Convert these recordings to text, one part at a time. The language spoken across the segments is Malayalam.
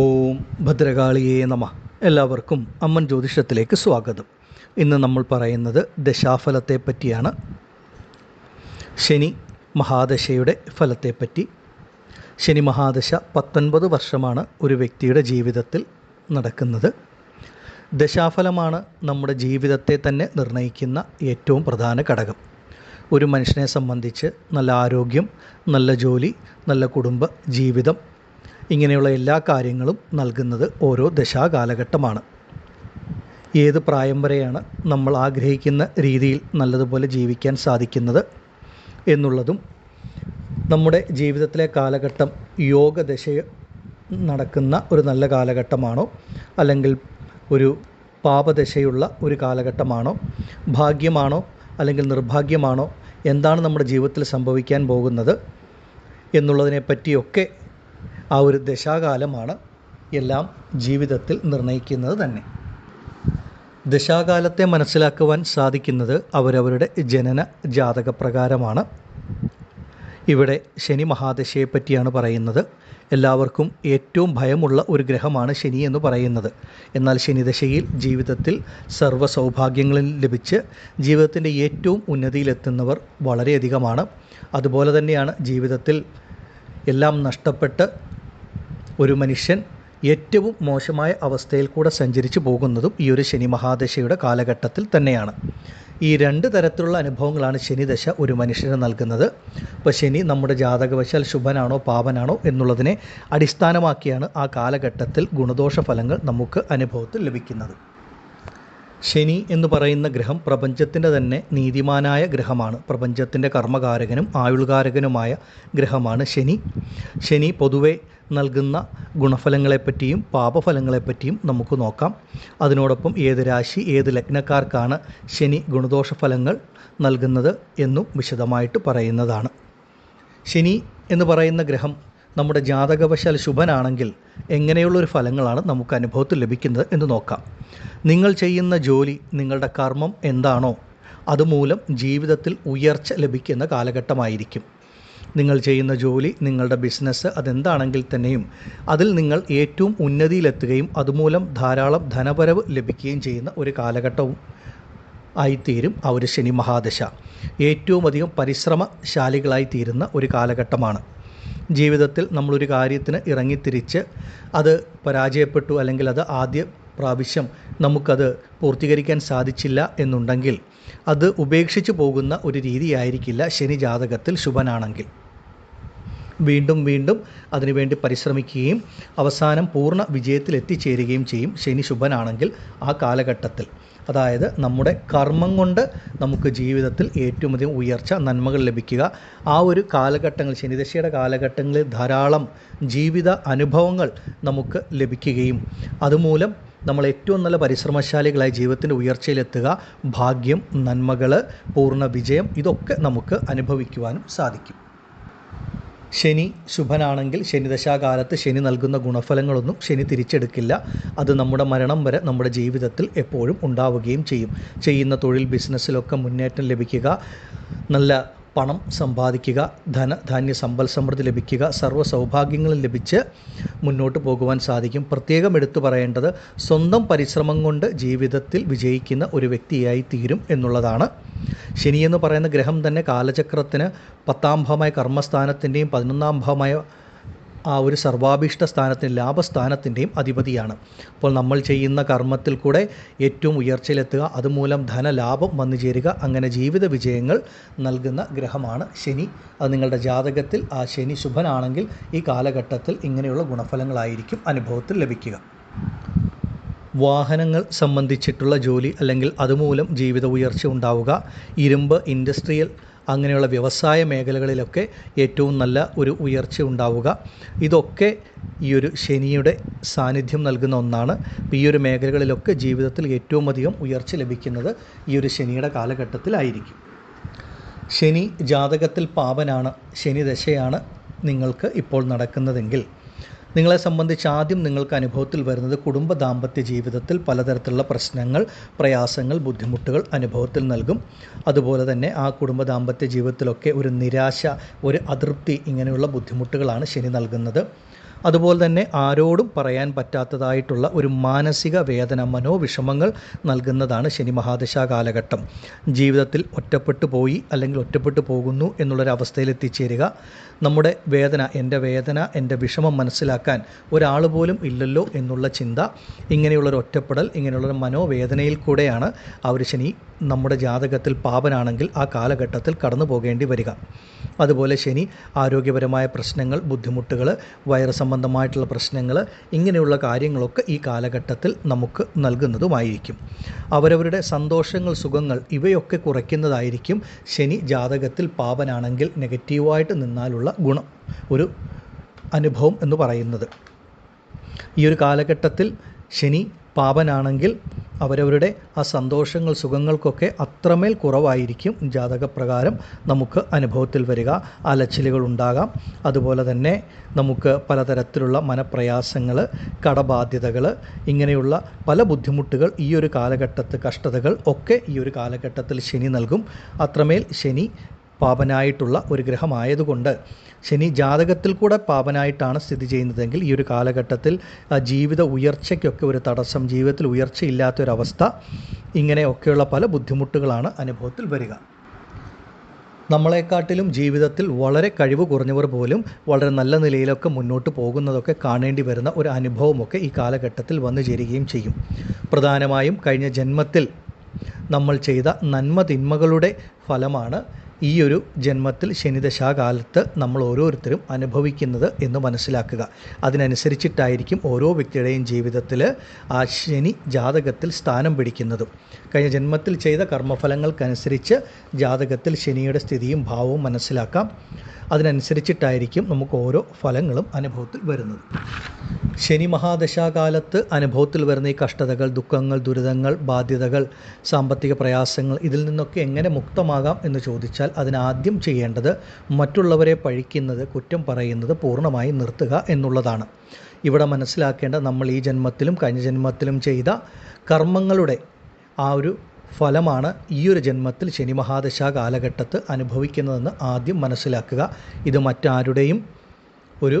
ഓം ഭദ്രകാളിയേ നമ. എല്ലാവർക്കും അമ്മൻ ജ്യോതിഷത്തിലേക്ക് സ്വാഗതം. ഇന്ന് നമ്മൾ പറയുന്നത് ദശാഫലത്തെ പറ്റിയാണ് ശനി മഹാദശയുടെ ഫലത്തെപ്പറ്റി. ശനി മഹാദശ പത്തൊൻപത് വർഷമാണ് ഒരു വ്യക്തിയുടെ ജീവിതത്തിൽ നടക്കുന്നത്. ദശാഫലമാണ് നമ്മുടെ ജീവിതത്തെ തന്നെ നിർണയിക്കുന്ന ഏറ്റവും പ്രധാന ഘടകം. ഒരു മനുഷ്യനെ സംബന്ധിച്ച് നല്ല ആരോഗ്യം നല്ല ജോലി നല്ല കുടുംബ ജീവിതം ഇങ്ങനെയുള്ള എല്ലാ കാര്യങ്ങളും നൽകുന്നത് ഓരോ ദശാകാലഘട്ടമാണ്. ഏത് പ്രായം വരെയാണ് നമ്മൾ ആഗ്രഹിക്കുന്ന രീതിയിൽ നല്ലതുപോലെ ജീവിക്കാൻ സാധിക്കുന്നത് എന്നുള്ളതും നമ്മുടെ ജീവിതത്തിലെ കാലഘട്ടം യോഗ യോഗദശ നടക്കുന്ന ഒരു നല്ല കാലഘട്ടമാണോ അല്ലെങ്കിൽ ഒരു പാപദശയുള്ള ഒരു കാലഘട്ടമാണോ ഭാഗ്യമാണോ അല്ലെങ്കിൽ നിർഭാഗ്യമാണോ എന്താണ് നമ്മുടെ ജീവിതത്തിൽ സംഭവിക്കാൻ പോകുന്നത് എന്നുള്ളതിനെ പറ്റിയൊക്കെ ആ ഒരു ദശാകാലമാണ് എല്ലാം ജീവിതത്തിൽ നിർണയിക്കുന്നത് തന്നെ. ദശാകാലത്തെ മനസ്സിലാക്കുവാൻ സാധിക്കുന്നത് അവരവരുടെ ജനന ജാതകപ്രകാരമാണ് ഇവിടെ ശനി മഹാദശയെ പറ്റിയാണ് പറയുന്നത്. എല്ലാവർക്കും ഏറ്റവും ഭയമുള്ള ഒരു ഗ്രഹമാണ് ശനി എന്ന് പറയുന്നത്. എന്നാൽ ശനിദശയിൽ ജീവിതത്തിൽ സർവ സൗഭാഗ്യങ്ങളിൽ ലഭിച്ച് ജീവിതത്തിന്റെ ഏറ്റവും ഉന്നതിയിലെത്തുന്നവർ വളരെയധികമാണ്. അതുപോലെ തന്നെയാണ് ജീവിതത്തിൽ എല്ലാം നഷ്ടപ്പെട്ട് ഒരു മനുഷ്യൻ ഏറ്റവും മോശമായ അവസ്ഥയിൽ കൂടെ സഞ്ചരിച്ചു പോകുന്നതും ഈ ഒരു ശനി മഹാദശയുടെ കാലഘട്ടത്തിൽ തന്നെയാണ്. ഈ രണ്ട് തരത്തിലുള്ള അനുഭവങ്ങളാണ് ശനിദശ ഒരു മനുഷ്യന് നൽകുന്നത്. അപ്പോൾ ശനി നമ്മുടെ ജാതകവശാൽ ശുഭനാണോ പാപനാണോ എന്നുള്ളതിനെ അടിസ്ഥാനമാക്കിയാണ് ആ കാലഘട്ടത്തിൽ ഗുണദോഷ ഫലങ്ങൾ നമുക്ക് അനുഭവത്തിൽ ലഭിക്കുന്നത്. ശനി എന്ന് പറയുന്ന ഗ്രഹം പ്രപഞ്ചത്തിന്റെ തന്നെ നീതിമാനായ ഗ്രഹമാണ്. പ്രപഞ്ചത്തിന്റെ കർമ്മകാരകനും ആയുൾകാരകനുമായ ഗ്രഹമാണ് ശനി. ശനി പൊതുവെ നൽകുന്ന ഗുണഫലങ്ങളെപ്പറ്റിയും പാപഫലങ്ങളെപ്പറ്റിയും നമുക്ക് നോക്കാം. അതിനോടൊപ്പം ഏത് രാശി ഏത് ലഗ്നക്കാർക്കാണ് ശനി ഗുണദോഷ ഫലങ്ങൾ നൽകുന്നത് എന്നും വിശദമായിട്ട് പറയുന്നതാണ്. ശനി എന്ന് പറയുന്ന ഗ്രഹം നമ്മുടെ ജാതകവശാൽ ശുഭനാണെങ്കിൽ എങ്ങനെയുള്ളൊരു ഫലങ്ങളാണ് നമുക്ക് അനുഭവത്തിൽ ലഭിക്കുന്നത് എന്ന് നോക്കാം. നിങ്ങൾ ചെയ്യുന്ന ജോലി നിങ്ങളുടെ കർമ്മം എന്താണോ അതുമൂലം ജീവിതത്തിൽ ഉയർച്ച ലഭിക്കുന്ന കാലഘട്ടമായിരിക്കും. നിങ്ങൾ ചെയ്യുന്ന ജോലി നിങ്ങളുടെ ബിസിനസ് അതെന്താണെങ്കിൽ തന്നെയും അതിൽ നിങ്ങൾ ഏറ്റവും ഉന്നതിയിലെത്തുകയും അതുമൂലം ധാരാളം ധനപരവ് ലഭിക്കുകയും ചെയ്യുന്ന ഒരു കാലഘട്ടവും ആയിത്തീരും ആ ഒരു ശനി മഹാദശ. ഏറ്റവും അധികം പരിശ്രമശാലികളായി തീരുന്ന ഒരു കാലഘട്ടമാണ്. ജീവിതത്തിൽ നമ്മളൊരു കാര്യത്തിന് ഇറങ്ങിത്തിരിച്ച് അത് പരാജയപ്പെട്ടു അല്ലെങ്കിൽ അത് ആദ്യ പ്രാവശ്യം നമുക്കത് പൂർത്തീകരിക്കാൻ സാധിച്ചില്ല എന്നുണ്ടെങ്കിൽ അത് ഉപേക്ഷിച്ചു പോകുന്ന ഒരു രീതിയായിരിക്കില്ല ശനി ജാതകത്തിൽ ശുഭനാണെങ്കിൽ. വീണ്ടും വീണ്ടും അതിനുവേണ്ടി പരിശ്രമിക്കുകയും അവസാനം പൂർണ വിജയത്തിൽ എത്തിച്ചേരുകയും ചെയ്യും ശനി ശുഭനാണെങ്കിൽ ആ കാലഘട്ടത്തിൽ. അതായത് നമ്മുടെ കർമ്മം കൊണ്ട് നമുക്ക് ജീവിതത്തിൽ ഏറ്റവും അധികം ഉയർച്ച നന്മകൾ ലഭിക്കുക. ആ ഒരു കാലഘട്ടങ്ങൾ ശനിദശയുടെ കാലഘട്ടങ്ങളിൽ ധാരാളം ജീവിത അനുഭവങ്ങൾ നമുക്ക് ലഭിക്കുകയും അതുമൂലം നമ്മൾ ഏറ്റവും നല്ല പരിശ്രമശാലികളായി ജീവിതത്തിന്റെ ഉയർച്ചയിലെത്തുക. ഭാഗ്യം നന്മകൾ പൂർണ വിജയം ഇതൊക്കെ നമുക്ക് അനുഭവിക്കുവാനും സാധിക്കും. ശനി ശുഭനാണെങ്കിൽ ശനിദശാകാലത്ത് ശനി നൽകുന്ന ഗുണഫലങ്ങളൊന്നും ശനി തിരിച്ചെടുക്കില്ല. അത് നമ്മുടെ മരണം വരെ നമ്മുടെ ജീവിതത്തിൽ എപ്പോഴും ഉണ്ടാവുകയും ചെയ്യും. ചെയ്യുന്ന തൊഴിൽ ബിസിനസ്സിലൊക്കെ മുന്നേറ്റം ലഭിക്കുക നല്ല പണം സമ്പാദിക്കുക ധന ധാന്യ സമ്പൽ സമൃദ്ധി ലഭിക്കുക സർവ സൗഭാഗ്യങ്ങളും ലഭിച്ച് മുന്നോട്ട് പോകുവാൻ സാധിക്കും. പ്രത്യേകം എടുത്തു പറയേണ്ടത് സ്വന്തം പരിശ്രമം കൊണ്ട് ജീവിതത്തിൽ വിജയിക്കുന്ന ഒരു വ്യക്തിയായി തീരും എന്നുള്ളതാണ്. ശനി എന്ന് പറയുന്ന ഗ്രഹം തന്നെ കാലചക്രത്തിന് പത്താം ഭാവമായ കർമ്മസ്ഥാനത്തിന്റെയും പതിനൊന്നാം ഭാവമായ ആ ഒരു സർവാഭീഷ്ട സ്ഥാനത്തിന്റെ ലാഭസ്ഥാനത്തിന്റെയും അധിപതിയാണ്. അപ്പോൾ നമ്മൾ ചെയ്യുന്ന കർമ്മത്തിൽ കൂടെ ഏറ്റവും ഉയർച്ചയിലെത്തുക അതുമൂലം ധനലാഭം വന്നു ചേരുക അങ്ങനെ ജീവിത വിജയങ്ങൾ നൽകുന്ന ഗ്രഹമാണ് ശനി. അത് നിങ്ങളുടെ ജാതകത്തിൽ ആ ശനി ശുഭനാണെങ്കിൽ ഈ കാലഘട്ടത്തിൽ ഇങ്ങനെയുള്ള ഗുണഫലങ്ങളായിരിക്കും അനുഭവത്തിൽ ലഭിക്കുക. വാഹനങ്ങൾ സംബന്ധിച്ചിട്ടുള്ള ജോലി അല്ലെങ്കിൽ അതുമൂലം ജീവിത ഉയർച്ച ഉണ്ടാവുക ഇരുമ്പ് ഇൻഡസ്ട്രിയൽ അങ്ങനെയുള്ള വ്യവസായ മേഖലകളിലൊക്കെ ഏറ്റവും നല്ല ഒരു ഉയർച്ച ഉണ്ടാവുക. ഇതൊക്കെ ഈ ഒരു ശനിയുടെ സാന്നിധ്യം നൽകുന്ന ഒന്നാണ്. ഈ ഒരു മേഖലകളിലൊക്കെ ജീവിതത്തിൽ ഏറ്റവും അധികം ഉയർച്ച ലഭിക്കുന്നത് ഈ ഒരു ശനിയുടെ കാലഘട്ടത്തിലായിരിക്കും. ശനി ജാതകത്തിൽ പാപനാണ്. ശനി ദശയാണ് നിങ്ങൾക്ക് ഇപ്പോൾ നടക്കുന്നതെങ്കിൽ നിങ്ങളെ സംബന്ധിച്ച് ആദ്യം നിങ്ങൾക്ക് അനുഭവത്തിൽ വരുന്നത് കുടുംബ ദാമ്പത്യ ജീവിതത്തിൽ പലതരത്തിലുള്ള പ്രശ്നങ്ങൾ പ്രയാസങ്ങൾ ബുദ്ധിമുട്ടുകൾ അനുഭവത്തിൽ നൽകും. അതുപോലെ തന്നെ ആ കുടുംബ ദാമ്പത്യ ജീവിതത്തിലൊക്കെ ഒരു നിരാശ ഒരു അതൃപ്തി ഇങ്ങനെയുള്ള ബുദ്ധിമുട്ടുകളാണ് ശനി നൽകുന്നത്. അതുപോലെ തന്നെ ആരോടും പറയാൻ പറ്റാത്തതായിട്ടുള്ള ഒരു മാനസിക വേദന മനോവിഷമങ്ങൾ നൽകുന്നതാണ് ശനി മഹാദശ കാലഘട്ടം. ജീവിതത്തിൽ ഒറ്റപ്പെട്ടു പോയി അല്ലെങ്കിൽ ഒറ്റപ്പെട്ടു പോകുന്നു എന്നുള്ളൊരവസ്ഥയിൽ എത്തിച്ചേരുക നമ്മുടെ വേദന എന്റെ വേദന എന്റെ വിഷമം മനസ്സിലാക്കാൻ ഒരാൾ പോലും ഇല്ലല്ലോ എന്നുള്ള ചിന്ത ഇങ്ങനെയുള്ളൊരു ഒറ്റപ്പെടൽ ഇങ്ങനെയുള്ളൊരു മനോവേദനയിൽ കൂടെയാണ് ആ ഒരു ശനി നമ്മുടെ ജാതകത്തിൽ പാപനാണെങ്കിൽ ആ കാലഘട്ടത്തിൽ കടന്നു പോകേണ്ടി വരിക. അതുപോലെ ശനി ആരോഗ്യപരമായ പ്രശ്നങ്ങൾ ബുദ്ധിമുട്ടുകൾ വയറ് സംബന്ധമായിട്ടുള്ള പ്രശ്നങ്ങൾ ഇങ്ങനെയുള്ള കാര്യങ്ങളൊക്കെ ഈ കാലഘട്ടത്തിൽ നമുക്ക് നൽകുന്നതുമായിരിക്കും. അവരവരുടെ സന്തോഷങ്ങൾ സുഖങ്ങൾ ഇവയൊക്കെ കുറയ്ക്കുന്നതായിരിക്കും ശനി ജാതകത്തിൽ പാപനാണെങ്കിൽ നെഗറ്റീവായിട്ട് നിന്നാലുള്ള ഗുണം ഒരു അനുഭവം എന്ന് പറയുന്നത്. ഈ ഒരു കാലഘട്ടത്തിൽ ശനി പാപനാണെങ്കിൽ അവരവരുടെ ആ സന്തോഷങ്ങൾ സുഖങ്ങൾക്കൊക്കെ അത്രമേൽ കുറവായിരിക്കും ജാതകപ്രകാരം നമുക്ക് അനുഭവത്തിൽ വരിക. അലച്ചിലുകൾ ഉണ്ടാകാം. അതുപോലെ തന്നെ നമുക്ക് പലതരത്തിലുള്ള മനപ്രയാസങ്ങൾ കടബാധ്യതകൾ ഇങ്ങനെയുള്ള പല ബുദ്ധിമുട്ടുകൾ ഈ ഒരു കാലഘട്ടത്ത് കഷ്ടതകൾ ഒക്കെ ഈ ഒരു കാലഘട്ടത്തിൽ ശനി നൽകും. അത്രമേൽ ശനി പാപനായിട്ടുള്ള ഒരു ഗ്രഹമായതുകൊണ്ട് ശനി ജാതകത്തിൽ കൂടെ പാപനായിട്ടാണ് സ്ഥിതി ചെയ്യുന്നതെങ്കിൽ ഈ ഒരു കാലഘട്ടത്തിൽ ജീവിത ഉയർച്ചയ്ക്കൊക്കെ ഒരു തടസ്സം ജീവിതത്തിൽ ഉയർച്ചയില്ലാത്തൊരവസ്ഥ ഇങ്ങനെയൊക്കെയുള്ള പല ബുദ്ധിമുട്ടുകളാണ് അനുഭവത്തിൽ വരിക. നമ്മളെക്കാട്ടിലും ജീവിതത്തിൽ വളരെ കഴിവ് കുറഞ്ഞവർ പോലും വളരെ നല്ല നിലയിലൊക്കെ മുന്നോട്ട് പോകുന്നതൊക്കെ കാണേണ്ടി വരുന്ന ഒരു അനുഭവമൊക്കെ ഈ കാലഘട്ടത്തിൽ വന്നു ചേരുകയും ചെയ്യും. പ്രധാനമായും കഴിഞ്ഞ ജന്മത്തിൽ നമ്മൾ ചെയ്ത നന്മതിന്മകളുടെ ഫലമാണ് ഈ ഒരു ജന്മത്തിൽ ശനിദശാകാലത്ത് നമ്മൾ ഓരോരുത്തരും അനുഭവിക്കുന്നത് എന്ന് മനസ്സിലാക്കുക. അതിനനുസരിച്ചിട്ടായിരിക്കും ഓരോ വ്യക്തിയുടെയും ജീവിതത്തിൽ ആ ശനി ജാതകത്തിൽ സ്ഥാനം പിടിക്കുന്നതും. കഴിഞ്ഞ ജന്മത്തിൽ ചെയ്ത കർമ്മഫലങ്ങൾക്കനുസരിച്ച് ജാതകത്തിൽ ശനിയുടെ സ്ഥിതിയും ഭാവവും മനസ്സിലാക്കാം. അതിനനുസരിച്ചിട്ടായിരിക്കും നമുക്ക് ഓരോ ഫലങ്ങളും അനുഭവത്തിൽ വരുന്നത്. ശനി മഹാദശാകാലത്ത് അനുഭവത്തിൽ വരുന്ന ഈ കഷ്ടതകൾ ദുഃഖങ്ങൾ ദുരിതങ്ങൾ ബാധ്യതകൾ സാമ്പത്തിക പ്രയാസങ്ങൾ ഇതിൽ നിന്നൊക്കെ എങ്ങനെ മുക്തമാകാം എന്ന് ചോദിച്ചാൽ അതിനാദ്യം ചെയ്യേണ്ടത് മറ്റുള്ളവരെ പഴിക്കുന്നത് കുറ്റം പറയുന്നത് പൂർണമായി നിർത്തുക എന്നുള്ളതാണ്. ഇവിടെ മനസ്സിലാക്കേണ്ട നമ്മൾ ഈ ജന്മത്തിലും കഴിഞ്ഞ ജന്മത്തിലും ചെയ്ത കർമ്മങ്ങളുടെ ആ ഒരു ഫലമാണ് ഈ ഒരു ജന്മത്തിൽ ശനി മഹാദശ കാലഘട്ടത്ത് അനുഭവിക്കുന്നതെന്ന് ആദ്യം മനസ്സിലാക്കുക. ഇത് മറ്റാരുടെയും ഒരു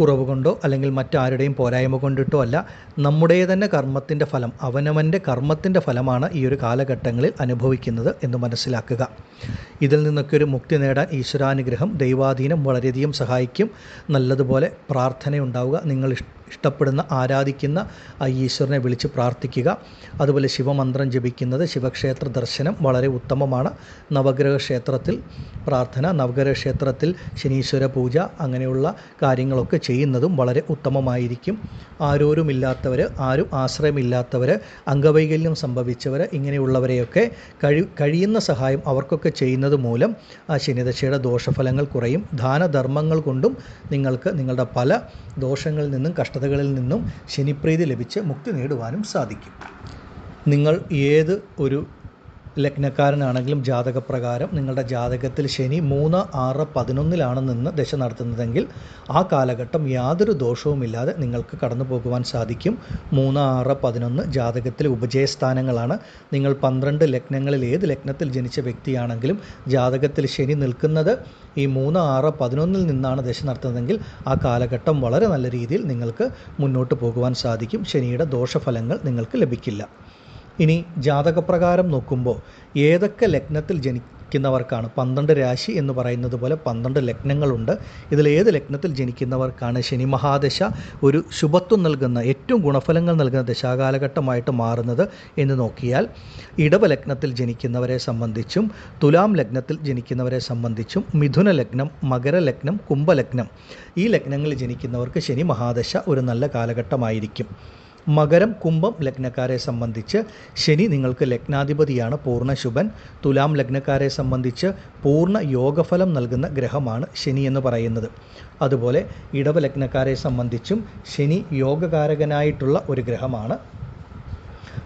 കുറവ് കൊണ്ടോ അല്ലെങ്കിൽ മറ്റാരുടെയും പോരായ്മ കൊണ്ടിട്ടോ അല്ല നമ്മുടെ തന്നെ കർമ്മത്തിന്റെ ഫലം അവനവന്റെ കർമ്മത്തിന്റെ ഫലമാണ് ഈ ഒരു കാലഘട്ടങ്ങളിൽ അനുഭവിക്കുന്നത് എന്ന് മനസ്സിലാക്കുക. ഇതിൽ നിന്നൊക്കെ ഒരു മുക്തി നേടാൻ ഈശ്വരാനുഗ്രഹം ദൈവാധീനം വളരെയധികം സഹായിക്കും. നല്ലതുപോലെ പ്രാർത്ഥനയുണ്ടാവുക. നിങ്ങൾ ഇഷ്ടപ്പെടുന്ന ആരാധിക്കുന്ന ആ ഈശ്വരനെ വിളിച്ച് പ്രാർത്ഥിക്കുക. അതുപോലെ ശിവമന്ത്രം ജപിക്കുന്നത് ശിവക്ഷേത്ര ദർശനം വളരെ ഉത്തമമാണ്. നവഗ്രഹ ക്ഷേത്രത്തിൽ പ്രാർത്ഥന നവഗ്രഹ ക്ഷേത്രത്തിൽ ശനീശ്വര പൂജ അങ്ങനെയുള്ള കാര്യങ്ങളൊക്കെ ചെയ്യുന്നതും വളരെ ഉത്തമമായിരിക്കും. ആരോരുമില്ലാത്തവർ ആരും ആശ്രയമില്ലാത്തവർ അംഗവൈകല്യം സംഭവിച്ചവർ ഇങ്ങനെയുള്ളവരെയൊക്കെ കഴി കഴിയുന്ന സഹായം അവർക്കൊക്കെ ചെയ്യുന്നത് മൂലം ആ ശനിദശയുടെ ദോഷഫലങ്ങൾ കുറയും. ദാനധർമ്മങ്ങൾ കൊണ്ടും നിങ്ങൾക്ക് നിങ്ങളുടെ പല ദോഷങ്ങളിൽ നിന്നും കഷ്ടതകളിൽ നിന്നും ശനിപ്രീതി ലഭിച്ച് മുക്തി നേടുവാനും സാധിക്കും. നിങ്ങൾ ഏത് ഒരു ലഗ്നക്കാരനാണെങ്കിലും ജാതകപ്രകാരം നിങ്ങളുടെ ജാതകത്തിൽ ശനി മൂന്ന് ആറ് പതിനൊന്നിലാണ് നിന്ന് ദശ നടത്തുന്നതെങ്കിൽ ആ കാലഘട്ടം യാതൊരു ദോഷവുമില്ലാതെ നിങ്ങൾക്ക് കടന്നു പോകുവാൻ സാധിക്കും. മൂന്ന് ആറ് പതിനൊന്ന് ജാതകത്തിലെ ഉപജയസ്ഥാനങ്ങളാണ്. നിങ്ങൾ പന്ത്രണ്ട് ലഗ്നങ്ങളിൽ ഏത് ലഗ്നത്തിൽ ജനിച്ച വ്യക്തിയാണെങ്കിലും ജാതകത്തിൽ ശനി നിൽക്കുന്നത് ഈ മൂന്ന് ആറ് പതിനൊന്നിൽ നിന്നാണ് ദശ നടത്തുന്നതെങ്കിൽ ആ കാലഘട്ടം വളരെ നല്ല രീതിയിൽ നിങ്ങൾക്ക് മുന്നോട്ട് പോകുവാൻ സാധിക്കും. ശനിയുടെ ദോഷഫലങ്ങൾ നിങ്ങൾക്ക് ലഭിക്കില്ല. ഇനി ജാതകപ്രകാരം നോക്കുമ്പോൾ ഏതൊക്കെ ലഗ്നത്തിൽ ജനിക്കുന്നവർക്കാണ്? പന്ത്രണ്ട് രാശി എന്ന് പറയുന്നത് പോലെ പന്ത്രണ്ട് ലഗ്നങ്ങളുണ്ട്. ഇതിൽ ഏത് ലഗ്നത്തിൽ ജനിക്കുന്നവർക്കാണ് ശനി മഹാദശ? ഒരു ശുഭത്വം നൽകുന്ന ഏറ്റവും ഗുണഫലങ്ങൾ നൽകുന്ന ദശാകാലഘട്ടമായിട്ട് മാറുന്നത് എന്ന് നോക്കിയാൽ ഇടവ ലഗ്നത്തിൽ ജനിക്കുന്നവരെ സംബന്ധിച്ചും തുലാം ലഗ്നത്തിൽ ജനിക്കുന്നവരെ സംബന്ധിച്ചും മിഥുന ലഗ്നം മകര ലഗ്നം കുംഭലഗ്നം ഈ ലഗ്നങ്ങളിൽ ജനിക്കുന്നവർക്ക് ശനി മഹാദശ ഒരു നല്ല കാലഘട്ടമായിരിക്കും. മകരം കുംഭം ലഗ്നക്കാരെ സംബന്ധിച്ച് ശനി നിങ്ങൾക്ക് ലഗ്നാധിപതിയാണ് പൂർണ ശുഭൻ തുലാം ലഗ്നക്കാരെ സംബന്ധിച്ച് പൂർണ യോഗഫലം നൽകുന്ന ഗ്രഹമാണ് ശനി എന്ന് പറയുന്നത്. അതുപോലെ ഇടവ ലഗ്നക്കാരെ സംബന്ധിച്ചും ശനി യോഗകാരകനായിട്ടുള്ള ഒരു ഗ്രഹമാണ്.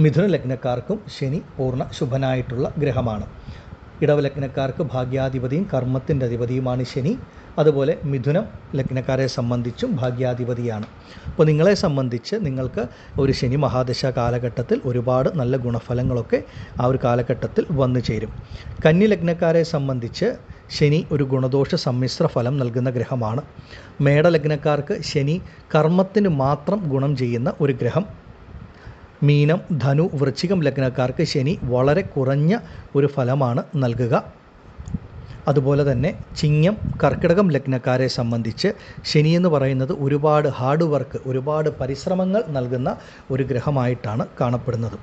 മിഥുന ലഗ്നക്കാർക്കും ശനി പൂർണ ശുഭനായിട്ടുള്ള ഗ്രഹമാണ്. ഇടവ ലഗ്നക്കാർക്ക് ഭാഗ്യാധിപതിയും കർമ്മത്തിന്റെ അധിപതിയുമാണ് ശനി. അതുപോലെ മിഥുനം ലഗ്നക്കാരെ സംബന്ധിച്ചും ഭാഗ്യാധിപതിയാണ്. അപ്പോൾ നിങ്ങളെ സംബന്ധിച്ച് നിങ്ങൾക്ക് ഒരു ശനി മഹാദശ കാലഘട്ടത്തിൽ ഒരുപാട് നല്ല ഗുണഫലങ്ങളൊക്കെ ആ ഒരു കാലഘട്ടത്തിൽ വന്നു ചേരും. കന്നി ലഗ്നക്കാരെ സംബന്ധിച്ച് ശനി ഒരു ഗുണദോഷ സമ്മിശ്ര ഫലം നൽകുന്ന ഗ്രഹമാണ്. മേടലഗ്നക്കാർക്ക് ശനി കർമ്മത്തിന് മാത്രം ഗുണം ചെയ്യുന്ന ഒരു ഗ്രഹം. മീനം ധനു വൃശ്ചികം ലഗ്നക്കാർക്ക് ശനി വളരെ കുറഞ്ഞ ഒരു ഫലമാണ് നൽകുക. അതുപോലെ തന്നെ ചിങ്ങം കർക്കിടകം ലഗ്നക്കാരെ സംബന്ധിച്ച് ശനി എന്ന് പറയുന്നത് ഒരുപാട് ഹാർഡ് വർക്ക് ഒരുപാട് പരിശ്രമങ്ങൾ നൽകുന്ന ഒരു ഗ്രഹമായിട്ടാണ് കാണപ്പെടുന്നത്.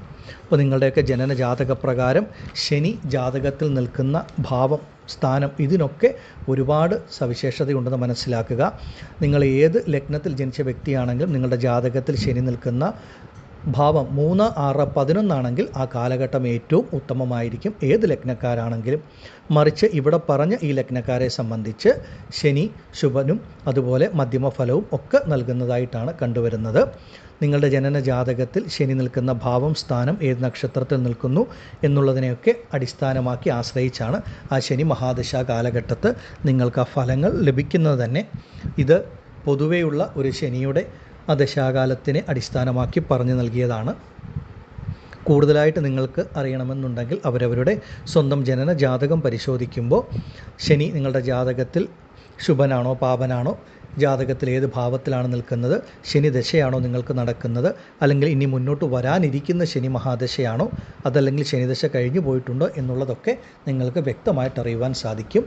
അപ്പോൾ നിങ്ങളുടെയൊക്കെ ജനന ജാതക പ്രകാരം ശനി ജാതകത്തിൽ നിൽക്കുന്ന ഭാവം സ്ഥാനം ഇതിനൊക്കെ ഒരുപാട് സവിശേഷതയുണ്ടെന്ന് മനസ്സിലാക്കുക. നിങ്ങൾ ഏത് ലഗ്നത്തിൽ ജനിച്ച വ്യക്തിയാണെങ്കിലും നിങ്ങളുടെ ജാതകത്തിൽ ശനി നിൽക്കുന്ന ഭാവം മൂന്ന് ആറ് പതിനൊന്നാണെങ്കിൽ ആ കാലഘട്ടം ഏറ്റവും ഉത്തമമായിരിക്കും. ഏത് ലഗ്നക്കാരാണെങ്കിലും മറിച്ച് ഇവിടെ പറഞ്ഞ ഈ ലഗ്നക്കാരെ സംബന്ധിച്ച് ശനി ശുഭനും അതുപോലെ മധ്യമ ഫലവും ഒക്കെ നൽകുന്നതായിട്ടാണ് കണ്ടുവരുന്നത്. നിങ്ങളുടെ ജനന ജാതകത്തിൽ ശനി നിൽക്കുന്ന ഭാവം സ്ഥാനം ഏത് നക്ഷത്രത്തിൽ നിൽക്കുന്നു എന്നുള്ളതിനെയൊക്കെ അടിസ്ഥാനമാക്കി ആശ്രയിച്ചാണ് ആ ശനി മഹാദശ കാലഘട്ടത്ത് നിങ്ങൾക്ക് ആ ഫലങ്ങൾ ലഭിക്കുന്നത് തന്നെ. ഇത് പൊതുവെയുള്ള ഒരു ശനിയുടെ ആ ദശാകാലത്തിനെ അടിസ്ഥാനമാക്കി പറഞ്ഞു നൽകിയതാണ്. കൂടുതലായിട്ട് നിങ്ങൾക്ക് അറിയണമെന്നുണ്ടെങ്കിൽ അവരവരുടെ സ്വന്തം ജനന ജാതകം പരിശോധിക്കുമ്പോൾ ശനി നിങ്ങളുടെ ജാതകത്തിൽ ശുഭനാണോ പാപനാണോ ജാതകത്തിൽ ഏത് ഭാവത്തിലാണ് നിൽക്കുന്നത്? ശനി ദശയാണോ നിങ്ങൾക്ക് നടക്കുന്നത്? അല്ലെങ്കിൽ ഇനി മുന്നോട്ട് വരാനിരിക്കുന്ന ശനി മഹാദശയാണോ? അതല്ലെങ്കിൽ ശനിദശ കഴിഞ്ഞു പോയിട്ടുണ്ടോ എന്നുള്ളതൊക്കെ നിങ്ങൾക്ക് വ്യക്തമായിട്ട് അറിയുവാൻ സാധിക്കും.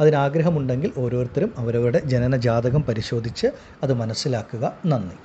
അതിനാഗ്രഹമുണ്ടെങ്കിൽ ഓരോരുത്തരും അവരവരുടെ ജനന ജാതകം പരിശോധിച്ച് അത് മനസ്സിലാക്കുക. നന്ദി.